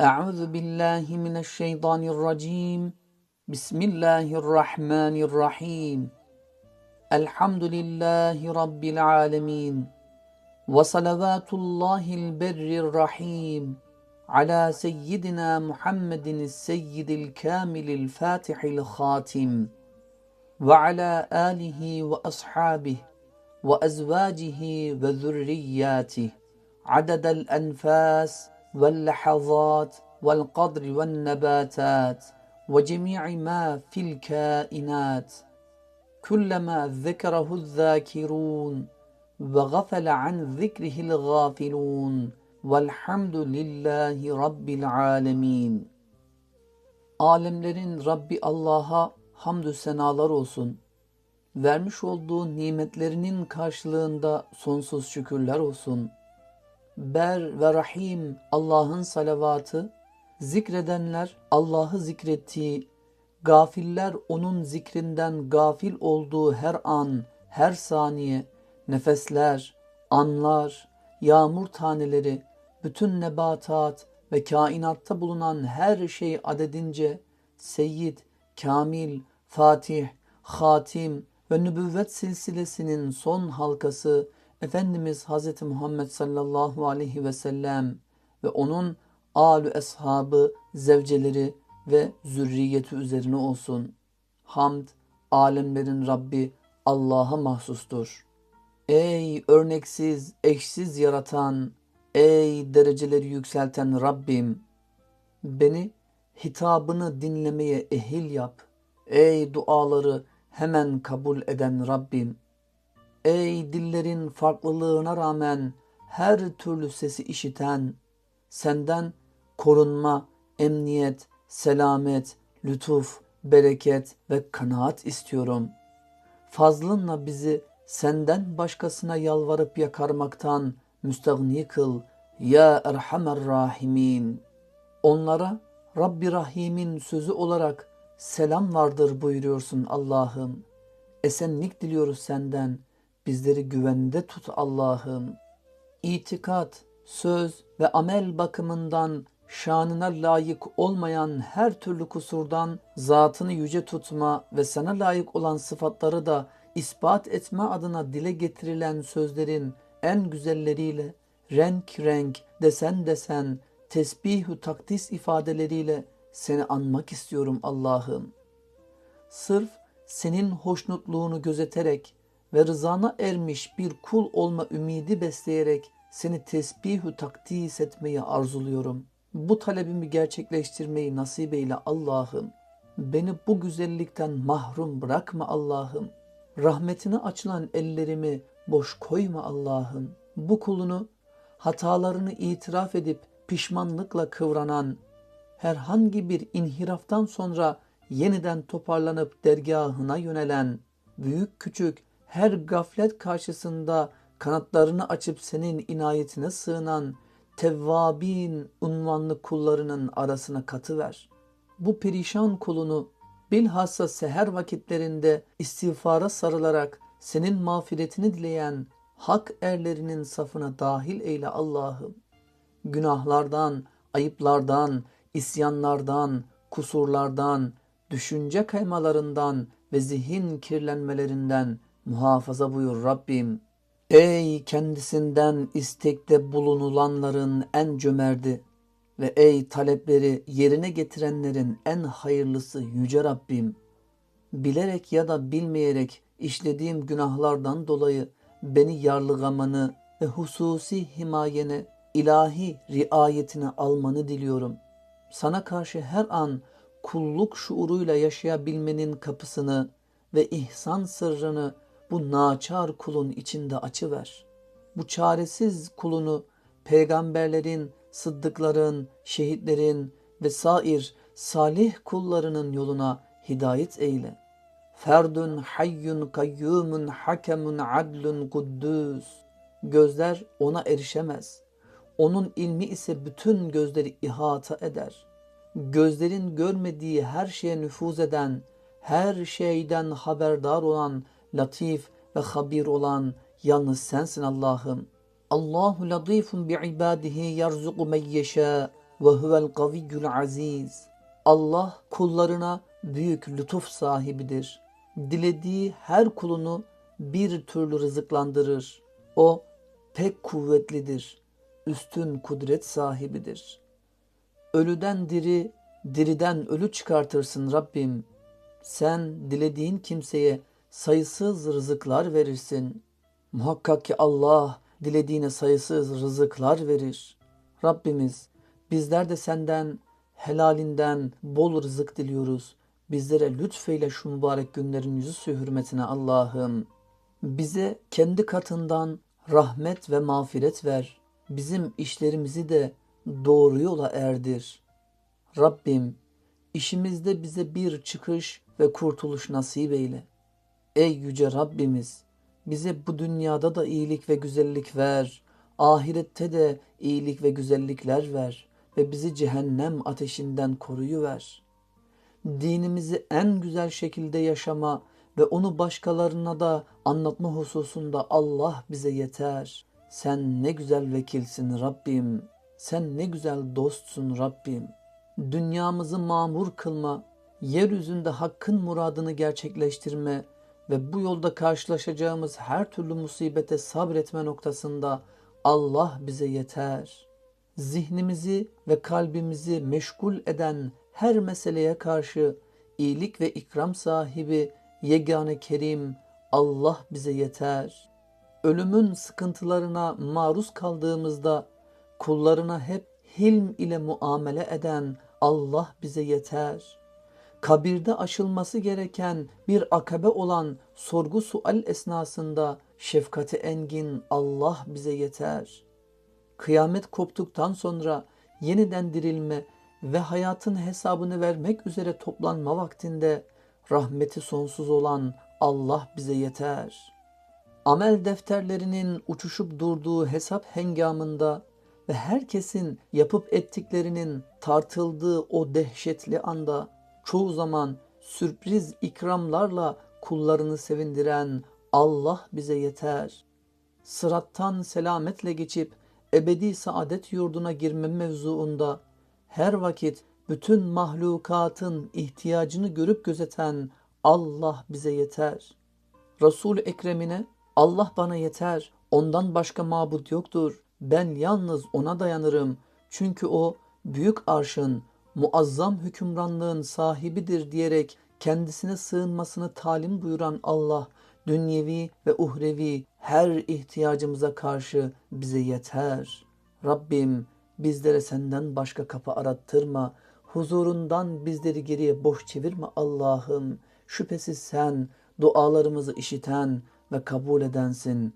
أعوذ بالله من الشيطان الرجيم. بسم الله الرحمن الرحيم. الحمد لله رب العالمين. وصلوات الله البر الرحيم. على سيدنا محمد السيد الكامل الفاتح الخاتم. وعلى آله وأصحابه وأزواجه وذرياته. عدد الأنفاس واللحظات والقدر والنباتات وجميع ما في الكائنات كلما ذكره الذاكرون وغفل عن ذكره الغافلون والحمد لله رب العالمين Alemlerin Rabbi Allah'a hamdü senalar olsun. Vermiş olduğu nimetlerinin karşılığında sonsuz şükürler olsun. Ber ve Rahim Allah'ın salavatı, zikredenler Allah'ı zikrettiği, gafiller onun zikrinden gafil olduğu her an, her saniye, nefesler, anlar, yağmur taneleri, bütün nebatat ve kainatta bulunan her şey adedince Seyyid, Kamil, Fatih, Hatim ve nübüvvet silsilesinin son halkası Efendimiz Hz. Muhammed sallallahu aleyhi ve sellem ve onun alü eshabı, zevceleri ve zürriyeti üzerine olsun. Hamd, alemlerin Rabbi Allah'a mahsustur. Ey örneksiz, eşsiz yaratan, ey dereceleri yükselten Rabbim, beni hitabını dinlemeye ehil yap. Ey duaları hemen kabul eden Rabbim, ey dillerin farklılığına rağmen her türlü sesi işiten, senden korunma, emniyet, selamet, lütuf, bereket ve kanaat istiyorum. Fazlınla bizi senden başkasına yalvarıp yakarmaktan müstagni kıl ya Erhamer Rahimin. Onlara Rabbi Rahim'in sözü olarak selam vardır buyuruyorsun Allah'ım. Esenlik diliyoruz senden. Bizleri güvende tut Allah'ım. İtikat, söz ve amel bakımından şanına layık olmayan her türlü kusurdan zatını yüce tutma ve sana layık olan sıfatları da ispat etme adına dile getirilen sözlerin en güzelleriyle, renk renk, desen desen, tesbihü takdis ifadeleriyle seni anmak istiyorum Allah'ım. Sırf senin hoşnutluğunu gözeterek ve rızana ermiş bir kul olma ümidi besleyerek seni tesbihü takdis etmeyi arzuluyorum. Bu talebimi gerçekleştirmeyi nasip eyle Allah'ım. Beni bu güzellikten mahrum bırakma Allah'ım. Rahmetine açılan ellerimi boş koyma Allah'ım. Bu kulunu hatalarını itiraf edip pişmanlıkla kıvranan, herhangi bir inhiraftan sonra yeniden toparlanıp dergahına yönelen, büyük küçük her gaflet karşısında kanatlarını açıp senin inayetine sığınan tevvabin unvanlı kullarının arasına katıver. Bu perişan kulunu bilhassa seher vakitlerinde istiğfara sarılarak senin mağfiretini dileyen hak erlerinin safına dahil eyle Allah'ım. Günahlardan, ayıplardan, isyanlardan, kusurlardan, düşünce kaymalarından ve zihin kirlenmelerinden muhafaza buyur Rabbim. Ey kendisinden istekte bulunulanların en cömerdi ve ey talepleri yerine getirenlerin en hayırlısı yüce Rabbim. Bilerek ya da bilmeyerek işlediğim günahlardan dolayı beni yarlıgamanı ve hususi himayene, ilahi riayetine almanı diliyorum. Sana karşı her an kulluk şuuruyla yaşayabilmenin kapısını ve ihsan sırrını bu naçar kulun içinde açıver. Bu çaresiz kulunu peygamberlerin, sıddıkların, şehitlerin ve sair salih kullarının yoluna hidayet eyle. Ferdun hayyun kayyumun hakemun adlun kuddüs. Gözler ona erişemez. Onun ilmi ise bütün gözleri ihata eder. Gözlerin görmediği her şeye nüfuz eden, her şeyden haberdar olan, latif ve habir olan yalnız sensin Allah'ım. Allahu latifun bi ibadihi yerzuqu men yeşâ ve huvel kaviyyul aziz. Allah kullarına büyük lütuf sahibidir. Dilediği her kulunu bir türlü rızıklandırır. O pek kuvvetlidir. Üstün kudret sahibidir. Ölüden diri, diriden ölü çıkartırsın Rabbim. Sen dilediğin kimseye sayısız rızıklar verirsin. Muhakkak ki Allah dilediğine sayısız rızıklar verir. Rabbimiz bizler de senden helalinden bol rızık diliyoruz. Bizlere lütfeyle şu mübarek günlerin yüzü hürmetine Allah'ım. Bize kendi katından rahmet ve mağfiret ver. Bizim işlerimizi de doğru yola erdir. Rabbim işimizde bize bir çıkış ve kurtuluş nasip eyle. Ey yüce Rabbimiz bize bu dünyada da iyilik ve güzellik ver. Ahirette de iyilik ve güzellikler ver ve bizi cehennem ateşinden koruyuver. Dinimizi en güzel şekilde yaşama ve onu başkalarına da anlatma hususunda Allah bize yeter. Sen ne güzel vekilsin Rabbim. Sen ne güzel dostsun Rabbim. Dünyamızı mamur kılma, yeryüzünde hakkın muradını gerçekleştirme ve bu yolda karşılaşacağımız her türlü musibete sabretme noktasında Allah bize yeter. Zihnimizi ve kalbimizi meşgul eden her meseleye karşı iyilik ve ikram sahibi yegane kerim Allah bize yeter. Ölümün sıkıntılarına maruz kaldığımızda kullarına hep hilm ile muamele eden Allah bize yeter. Kabirde aşılması gereken bir akabe olan sorgu sual esnasında şefkati engin Allah bize yeter. Kıyamet koptuktan sonra yeniden dirilme ve hayatın hesabını vermek üzere toplanma vaktinde rahmeti sonsuz olan Allah bize yeter. Amel defterlerinin uçuşup durduğu hesap hengamında ve herkesin yapıp ettiklerinin tartıldığı o dehşetli anda çoğu zaman sürpriz ikramlarla kullarını sevindiren Allah bize yeter. Sırattan selametle geçip ebedi saadet yurduna girme mevzuunda her vakit bütün mahlukatın ihtiyacını görüp gözeten Allah bize yeter. Resul Ekrem'ine Allah bana yeter, ondan başka mabut yoktur. Ben yalnız ona dayanırım. Çünkü o büyük arşın, muazzam hükümranlığın sahibidir diyerek kendisine sığınmasını talim buyuran Allah, dünyevi ve uhrevi her ihtiyacımıza karşı bize yeter. Rabbim bizlere senden başka kapı arattırma, huzurundan bizleri geriye boş çevirme Allah'ım. Şüphesiz sen dualarımızı işiten ve kabul edensin.